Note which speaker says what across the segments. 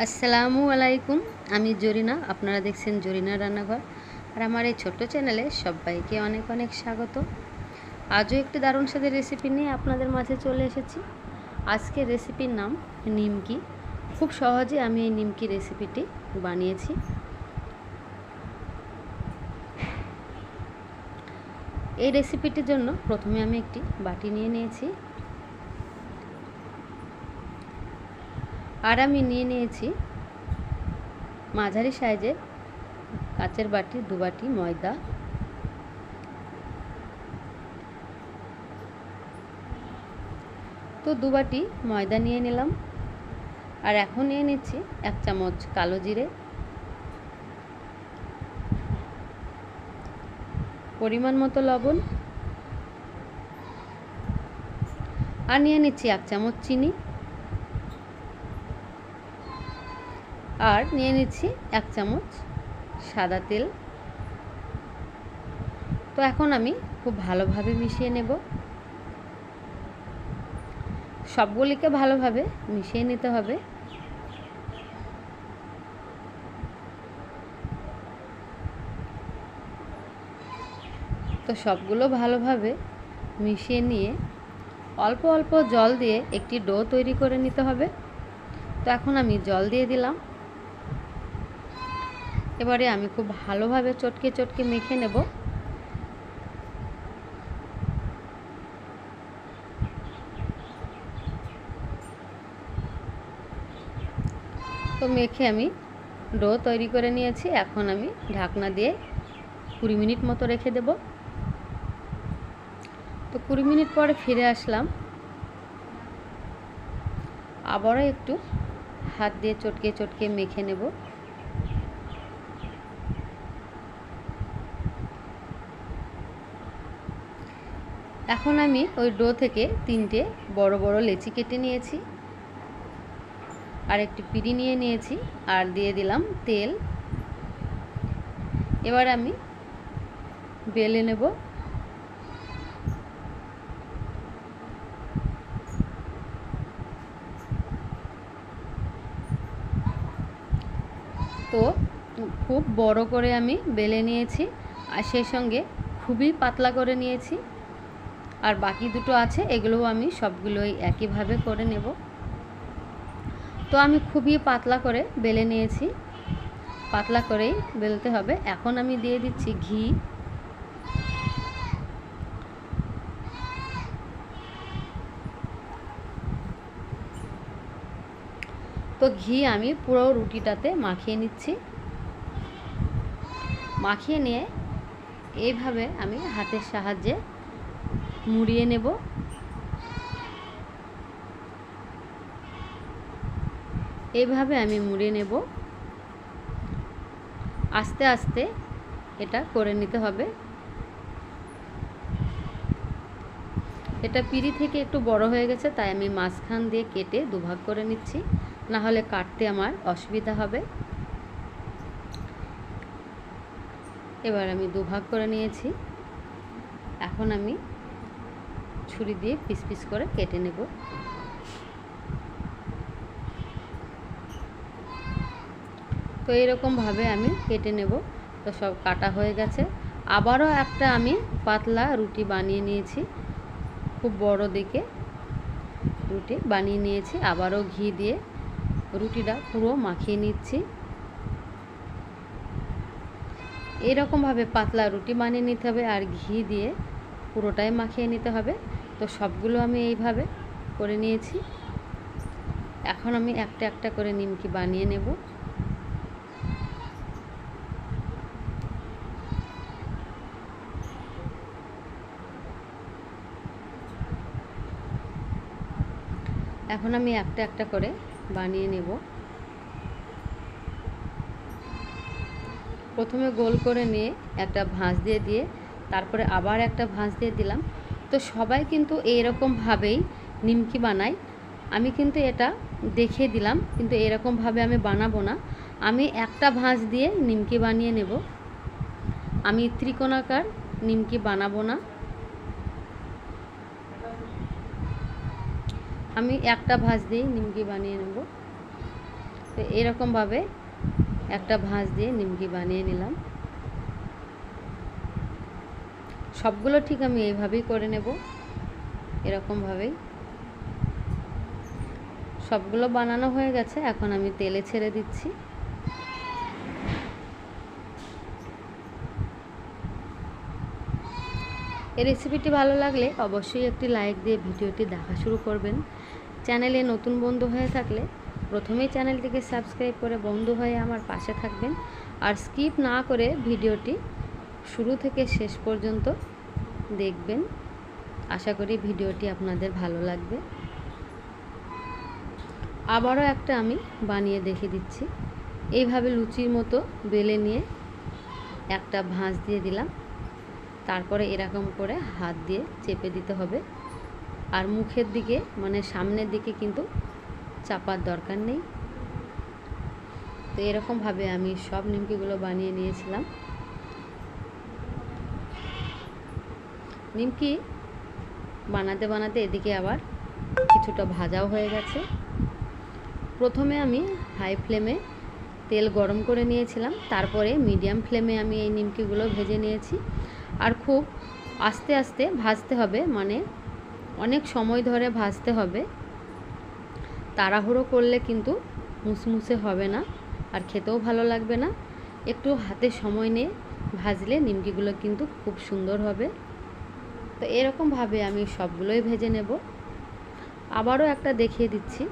Speaker 1: আসসালামু আলাইকুম, আমি জরিনা, আপনারা দেখছেন জরিনা রান্নাঘর। আর আমার এই ছোট্ট চ্যানেলে সবাইকে অনেক অনেক স্বাগত। আজও একটি দারুণ স্বাদের রেসিপি নিয়ে আপনাদের মাঝে চলে এসেছি। আজকের রেসিপির নাম নিমকি। খুব সহজে আমি এই নিমকি রেসিপিটি বানিয়েছি। এই রেসিপিটির জন্য প্রথমে আমি একটি বাটি নিয়ে নিয়েছি। আর আমি নিয়ে নিয়েছি মাঝারি সাইজের কাচের বাটি দু বাটি ময়দা। তো দু বাটি ময়দা নিয়ে নিলাম। আর এখন নিয়ে নিচ্ছি এক চামচ কালো জিরে। পরিমাণ মতো লবণ। আর নিয়ে নিচ্ছি এক চামচ চিনি। আর নিয়ে নিচ্ছি এক চামচ সাদা তেল। তো এখন আমি খুব ভালোভাবে মিশিয়ে নেব। সবগুলিকে ভালোভাবে মিশিয়ে নিতে হবে। তো সবগুলো ভালোভাবে মিশিয়ে নিয়ে অল্প অল্প জল দিয়ে একটি ডো তৈরি করে নিতে হবে। তো এখন আমি জল দিয়ে দিলাম। এবারে আমি খুব ভালোভাবে চটকে চটকে মেখে নেব। তো মেখে আমি ডো তৈরি করে নিয়েছি। এখন আমি ঢাকনা দিয়ে কুড়ি মিনিট মতো রেখে দেব। তো কুড়ি মিনিট পরে ফিরে আসলাম। আবারও একটু হাত দিয়ে চটকে চটকে মেখে নেব। এখন আমি ওই ডো থেকে তিনটে বড় বড় লেচি কেটে নিয়েছি আর একটি পিড়ি নিয়ে নিয়েছি, আর দিয়ে দিলাম তেল। এবার আমি বেলে নেব। তো খুব বড় করে আমি বেলে নিয়েছি, আর সেই সঙ্গে খুবই পাতলা করে নিয়েছি। আর বাকি দুটো আছে, এগুলোও আমি সবগুলোই একইভাবে করে নেব। তো আমি খুবই পাতলা করে বেলে নিয়েছি। পাতলা করেই বেলতে হবে। এখন আমি দিয়ে দিচ্ছি ঘি। তো ঘি আমি পুরো রুটিটাতে মাখিয়ে নিচ্ছি। মাখিয়ে নিয়ে এইভাবে আমি হাতের সাহায্যে মুড়িয়ে নেব। এইভাবে আমি মুড়িয়ে নেব। আস্তে আস্তে এটা করে নিতে হবে। এটা পিড়ি থেকে একটু বড় হয়ে গেছে, তাই আমি মাঝখান দিয়ে কেটে দুভাগ করে নিচ্ছি। না হলে কাটতে আমার অসুবিধা হবে। এবার আমি দুভাগ করে নিয়েছি। এখন আমি ছুরি দিয়ে পিস পিস করে কেটে নেব। তো এরকমভাবে আমি কেটে নেব। তো সব কাটা হয়ে গেছে। আবারও একটা আমি পাতলা রুটি বানিয়ে নিয়েছি। খুব বড় দিকে রুটি বানিয়ে নিয়েছি। আবারও ঘি দিয়ে রুটিটা পুরো মাখিয়ে নিচ্ছি। এরকমভাবে পাতলা রুটি বানিয়ে নিতে হবে আর ঘি দিয়ে পুরোটাই মাখিয়ে নিতে হবে। তো সবগুলো আমি এইভাবে করে নিয়েছি। এখন আমি একটা একটা করে নিমকি বানিয়ে নেব। এখন আমি একটা একটা করে বানিয়ে নেব। প্রথমে গোল করে নিয়ে একটা ভাঁজ দিয়ে দিয়ে, তারপরে আবার একটা ভাঁজ দিয়ে দিলাম। তো সবাই কিন্তু এইরকমভাবেই নিমকি বানায়। আমি কিন্তু এটা দেখিয়ে দিলাম, কিন্তু এরকমভাবে আমি বানাবো না। আমি একটা ভাঁজ দিয়ে নিমকি বানিয়ে নেব। আমি ত্রিকোণাকার নিমকি বানাবো না। আমি একটা ভাঁজ দিয়েই নিমকি বানিয়ে নেব। তো এরকমভাবে একটা ভাঁজ দিয়ে নিমকি বানিয়ে নিলাম। সবগুলো ঠিক আমি এইভাবেই করে নেব, এরকমভাবেই। সবগুলো বানানো হয়ে গেছে, এখন আমি তেলে ছেড়ে দিচ্ছি। এই রেসিপিটি ভালো লাগলে অবশ্যই একটি লাইক দিয়ে ভিডিওটি দেখা শুরু করবেন। চ্যানেলে নতুন বন্ধু হয়ে থাকলে প্রথমেই চ্যানেলটিকে সাবস্ক্রাইব করে বন্ধু হয়ে আমার পাশে থাকবেন। আর স্কিপ না করে ভিডিওটি শুরু থেকে শেষ পর্যন্ত দেখবেন। আশা করি ভিডিওটি আপনাদের ভালো লাগবে। আবারও একটা আমি বানিয়ে দেখে দিচ্ছি। এইভাবে লুচির মতো বেলে নিয়ে একটা ভাঁজ দিয়ে দিলাম। তারপরে এরকম করে হাত দিয়ে চেপে দিতে হবে। আর মুখের দিকে মানে সামনের দিকে কিন্তু চাপার দরকার নেই। তো এরকমভাবে আমি সব নিমকিগুলো বানিয়ে নিয়েছিলাম। নিমকি বানাতে বানাতে এদিকে আবার কিছুটা ভাজাও হয়ে গেছে। প্রথমে আমি হাই ফ্লেমে তেল গরম করে নিয়েছিলাম, তারপরে মিডিয়াম ফ্লেমে আমি এই নিমকিগুলো ভেজে নিয়েছি। আর খুব আস্তে আস্তে ভাজতে হবে মানে অনেক সময় ধরে ভাজতে হবে। তাড়াহুড়ো করলে কিন্তু মুসমুসে হবে না আর খেতেও ভালো লাগবে না। একটু হাতে সময় নিয়ে ভাজলে নিমকিগুলো কিন্তু খুব সুন্দর হবে। তো এরকমভাবে আমি সবগুলোই ভেজে নেব। আবারও একটা দেখিয়ে দিচ্ছি।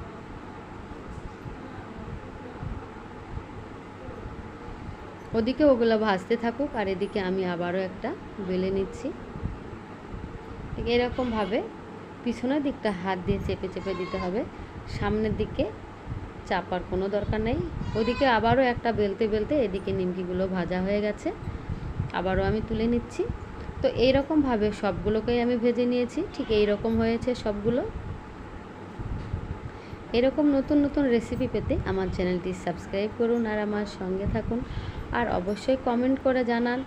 Speaker 1: ওদিকে ওগুলো ভাজতে থাকুক আর এদিকে আমি আবারও একটা বেলে নিচ্ছি। এরকমভাবে পিছনের দিকটা হাত দিয়ে চেপে চেপে দিতে হবে। সামনের দিকে চাপার কোনো দরকার নেই। ওদিকে আবারও একটা বেলতে বেলতে এদিকে নিমকিগুলো ভাজা হয়ে গেছে। আবারও আমি তুলে নিচ্ছি। তো এইরকমভাবে সবগুলোকেই আমি ভেজে নিয়েছি। ঠিক এই রকম হয়েছে সবগুলো। এরকম নতুন নতুন রেসিপি পেতে আমার চ্যানেলটি সাবস্ক্রাইব করুন আর আমার সঙ্গে থাকুন। আর অবশ্যই কমেন্ট করে জানান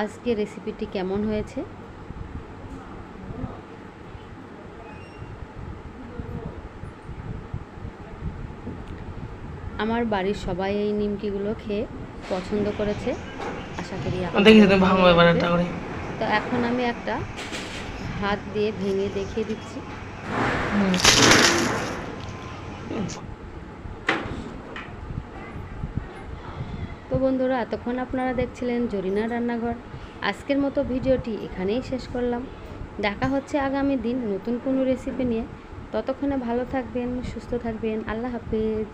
Speaker 1: আজকে রেসিপিটি কেমন হয়েছে। আমার বাড়ির সবাই এই নিমকিগুলো খেয়ে পছন্দ করেছে। আশা করি। তো এখন আমি একটা হাত দিয়ে ভেঙে দেখিয়ে দিচ্ছি। তো বন্ধুরা, এতক্ষণ আপনারা দেখছিলেন জরিনা রান্নাঘর। আজকের মতো ভিডিওটি এখানেই শেষ করলাম। দেখা হচ্ছে আগামী দিন নতুন কোনো রেসিপি নিয়ে। ততক্ষণে ভালো থাকবেন, সুস্থ থাকবেন। আল্লাহ হাফেজ।